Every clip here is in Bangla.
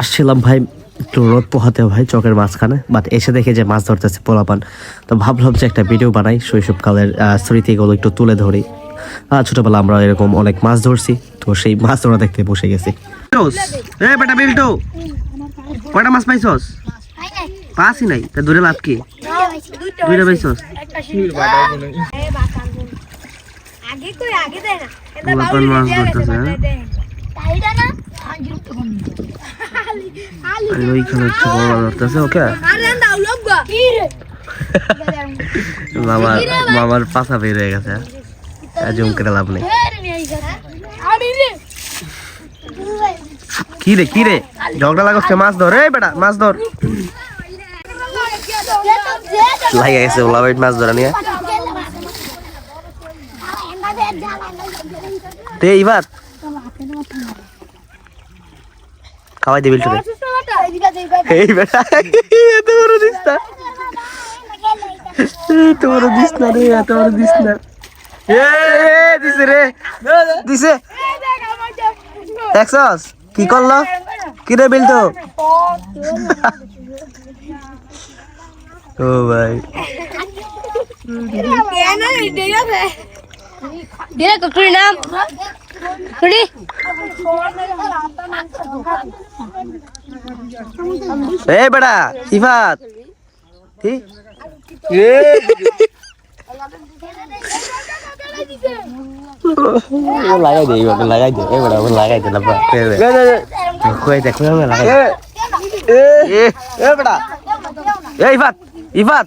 আসছিলাম ভাই একটু রোদ পোহাতে ভাই চকের মাঝখানে বাট এসে দেখে যে মাছ ধরতেছে পোলাপান। তো ভাবলাম যে একটা ভিডিও বানাই শৈশবকালের স্মৃতিগুলো একটু তুলে ধরি। ছোটবেলা আমরা এরকম অনেক মাছ ধরছি তো সেই মাছ ধরা দেখতে বসে গেছি। এ বেটা বিল্টো! কয়টা মাছ পাইছস? পাসই নাই তা দূরে লাভ কি? দুইটা পাইছস? আগে কই আগে দেয় না। মাছ ধরতেছে হ্যাঁ? তাইটা না খালি খালি আর ওইখানে হচ্ছে বড় ধরতেছে ওকে? রে মামার মামার পাছা বের হয়ে গেছে। জুম করে লাভ নেই। কি রে কি রে? ঝগড়া লাগছে মাছ ধর। এই বেটা মাছ ধর। লাগে গেছে ওলা বাইট মাছ ধরা নিয়ে। তে ইবাত খাওয়াই দিবিল তোরে এই বেটা এত বড় দিস না। এত বড় দিস না রে, এত বড় দিস না। দিছে রে। দিছে। দেখছস? কি করল? কি রে বিলটো? ও ভাই। Dia ke Surinam. Suri. এ বেটা ইফাত। কি? এ ও লাগাই দে এবার লাগাই দে এ বেটা ও লাগাই দে না বা কই দে কই লাগাই দে। এ এ বেটা। এ ইফাত ইফাত।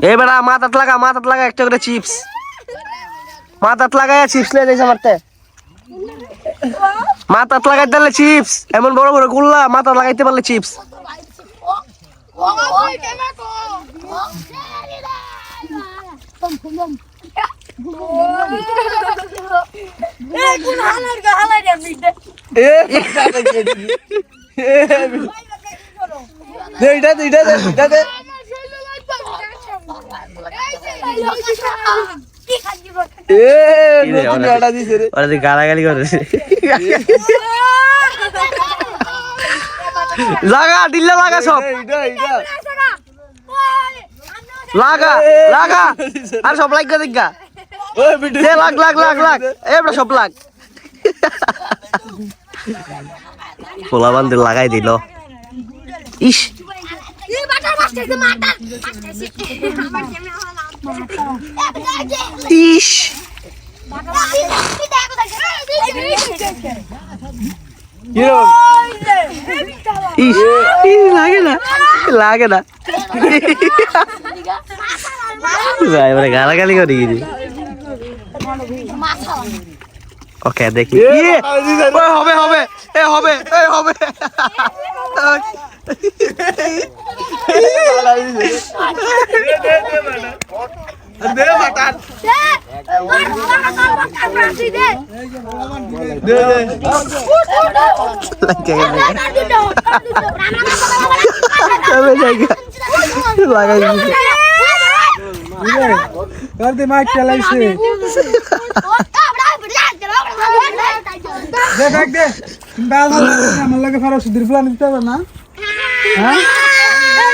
এ বেটা মাথাত লাগা মাথাত লাগা একটা করে চিপস মাথাত লাগাইয়া চিপস লে দিয়েছে মারতে মাথাত লাগাই দিলে চিপস এমন বড় বড় গুল্লা মাথা লাগাইতে পারলে চিপস এইটা দে এইটা এইটা দে এ নতুন গাড়া দিছে রে ওরা গালাগালি করে লাগা দিল্লা লাগা সব লাগা লাগা আর সব লাগ দেখা লাগ লাগ লাগ লাগ এবার সব লাগ পোলা বান্ধে লাগাই দিল ইস ইস লাগে না লাগে না এবারে গালাগালি করে গেছি ওকে দেখি ইয়ে! হবে হবে এ হবে এ হবে कर दे माइक चलाई से दे फेंक दे बाल मन लगे फारो सुधीर फुला निकता है ना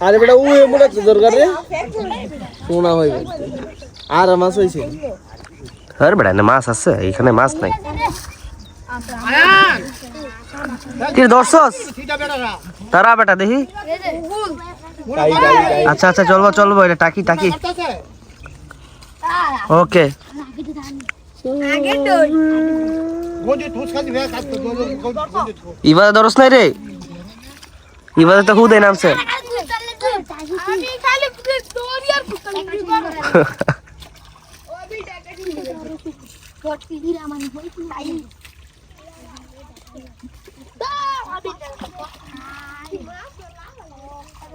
আরে বেটা উয়ে মোটা তো দরকার রে শোনা হইবে আর মাছ হইছে আর বেড়া না মাছ আছে এখানে মাছ নাই। কি দর্শস তারা বেটা দেখি। আচ্ছা আচ্ছা চলবো চলবো এটা টাকি টাকি। ওকে। ইবাদে দরস নাই রে? ইবাদে তো হুদে নামছে। আমি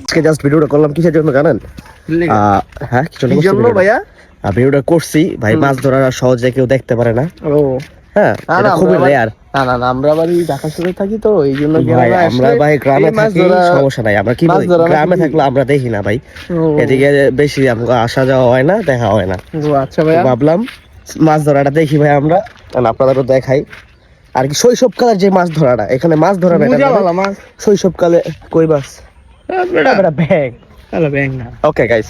আজকে জাস্ট ভিডিওটা করলাম কিসের জন্য জানেন? আহ, হ্যাঁ কি জন্য করছি ভাইয়া? ভিডিওটা করছি। ভাই মাছ ধরার সহজে কেউ দেখতে পারে না। ও। হ্যাঁ খুবই রেয়ার না না না, আমরা বাড়ি ঢাকা শহরে থাকি তো এই জন্য ভাই আমরা ভাই গ্রামে থাকি সমস্যা নাই। আমরা কি গ্রামে থাকলে আমরা দেখি না ভাই। এদিকে বেশি আসা যাওয়া হয় না দেখা হয় না। আচ্ছা তো ভাইয়া ভাবলাম মাছ ধরাটা দেখি ভাই আমরা। আপনাদেরও দেখাই। আর কি শৈশবকালের যে মাছ ধরাটা এখানে মাছ ধরা না শৈশবকালে কই মাছ? ব্যাগ না। ওকে গাইস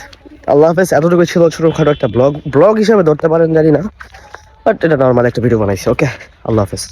আল্লাহ হাফেজ এতটুকু ছিল ছোটখাটো একটা ব্লগ। ব্লগ হিসেবে ধরতে পারেন জানি না। বাট এটা নর্মাল একটা ভিডিও বানাইছি ওকে আল্লাহ হাফেজ।